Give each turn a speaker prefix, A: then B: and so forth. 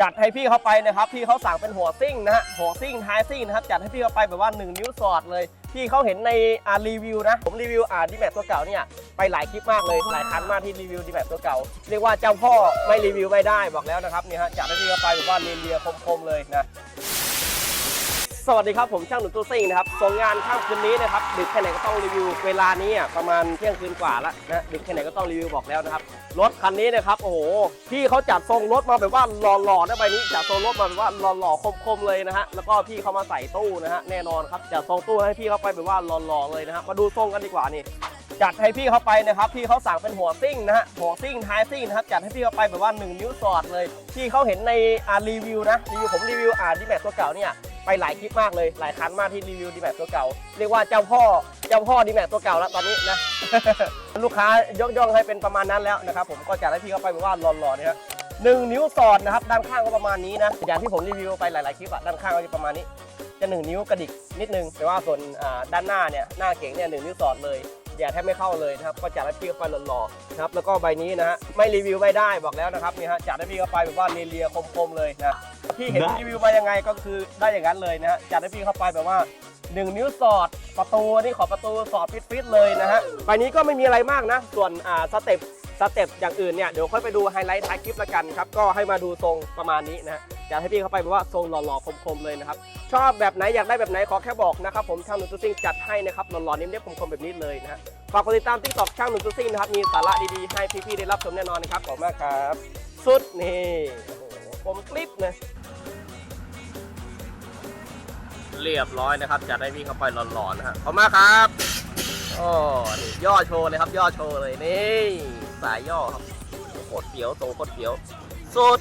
A: จัดให้พี่เขาไปนะครับพี่เขาสั่งเป็นหัวซิ่งนะฮะหัวซิ่งท้ายซิ่งนะครับจัดให้พี่เขาไปแบบว่า 1 นิ้วสอดเลยพี่เขาเห็นในอ่ารีวิวนะ ผมรีวิวอ่าดีแมทตัวเก่าเนี่ยไปหลายคลิปมากเลยหลายครั้งมากที่รีวิวดีแมทตัวเก่า เรียกว่าเจ้าพ่อไม่รีวิวไม่ได้บอกแล้วนะครับนี่ฮะจัดให้พี่เขาไปแบบว่าเนียนๆคมๆเลยนะ สวัสดีครับ ผมช่างหนุ่มตู้ซิ่งนะครับส่งงานค่ำคืนนี้นะครับดึกแค่ไหนก็ต้องรีวิวเวลานี้ประมาณเที่ยงคืนกว่าแล้วนะดึกแค่ไหนก็ต้องรีวิวบอกแล้วนะครับรถคันนี้นะครับโอ้โหพี่เขาจัดทรงรถมาแบบว่าหล่อๆนะใบนี้จัดทรงรถมาแบบว่าหล่อๆคมๆเลยนะฮะแล้วก็พี่เขามาใส่ตู้นะฮะแน่นอนครับจัดทรงตู้ให้พี่เขาไปแบบว่าหล่อๆเลยนะฮะมาดูทรงกันดีกว่านี่จัดให้พี่เขาไปนะครับพี่เขาสั่งเป็นหัวซิ่งนะฮะหัวซิ่งท้ายซิ่งนะครับจัดให้พี่เขาไปแบบว่า 1 นิ้วสอดเลยพี่เขาเห็นในอ่ารีวิวนะรีวิวผมรีวิวอ่าดีแมทตัวเก่าเนี่ย ไปหลายคลิปมากเลย หลายครั้งมากที่รีวิวดีแมทตัวเก่า เรียกว่าเจ้าพ่อเจ้าพ่อดีแมทตัวเก่าแล้วตอนนี้นะ ลูกค้ายกย่องให้เป็นประมาณนั้นแล้วนะครับผมก็จัดให้พี่เขาไปแบบว่าหล่อๆนี่ยฮะหนึ่งนิ้วสอดนะครับด้านข้างก็ประมาณนี้นะอย่างที่ผมรีวิวไปหลาย ๆ คลิปอะด้านข้างก็จะประมาณนี้ จะหนึ่งนิ้วกระดิกนิดนึงแต่ว่าส่วนด้านหน้าเนี่ยหน้าเก๋งเนี่ยหนึ่งนิ้วสอดเลย อย่าแทบไม่เข้าเลยนะครับก็จัดให้พี่เขาไปหล่อๆนะครับแล้วก็ใบนี้นะฮะไม่รีวิวไม่ได้บอกแล้วนะครับนี่ฮะจัดให้พี่เขาไปแบบว่าเนียนๆคมๆเลยนะพี่เห็นรีวิวมายังไงก็คือได้อย่างนั้นเลยนะฮะจัดให้พี่เขาไปแบบว่า1นิ้วสอดประตูนี่ขอประตูสอดฟิตๆเลยนะฮะใบนี้ก็ไม่มีอะไรมากนะ ส่วนอ่าสเต็ป สเต็ปอย่างอื่นเนี่ยเดี๋ยวค่อยไปดูไฮไลท์ท้ายคลิปละกันครับ ก็ให้มาดูทรงประมาณนี้นะฮะอยากให้พี่เข้าไปแบบว่าทรงหล่อๆคมๆเลยนะครับ ชอบแบบไหนอยากได้แบบไหนขอแค่บอกนะครับผมช่างหนุ่มตุ้ซิ่งจัดให้นะครับหล่อๆนิ่มๆคมๆแบบนี้เลยนะฮะฝากกดติดตามทิกตอกช่างหนุ่มตุ้ซิ่งนะครับมีสาระดีๆให้พี่ๆได้รับชมแน่นอนนะครับขอบมากครับ สุดนี่ผมคลิปนะเรียบร้อยนะครับจัดให้พี่เข้าไปหล่อๆนะฮะขอบมากครับโอ้นี่ย่อโชว์เลยครับย่อโชว์เลยนี่ สายย่อครับโคตรเปียวโตโคตรเปียวสุด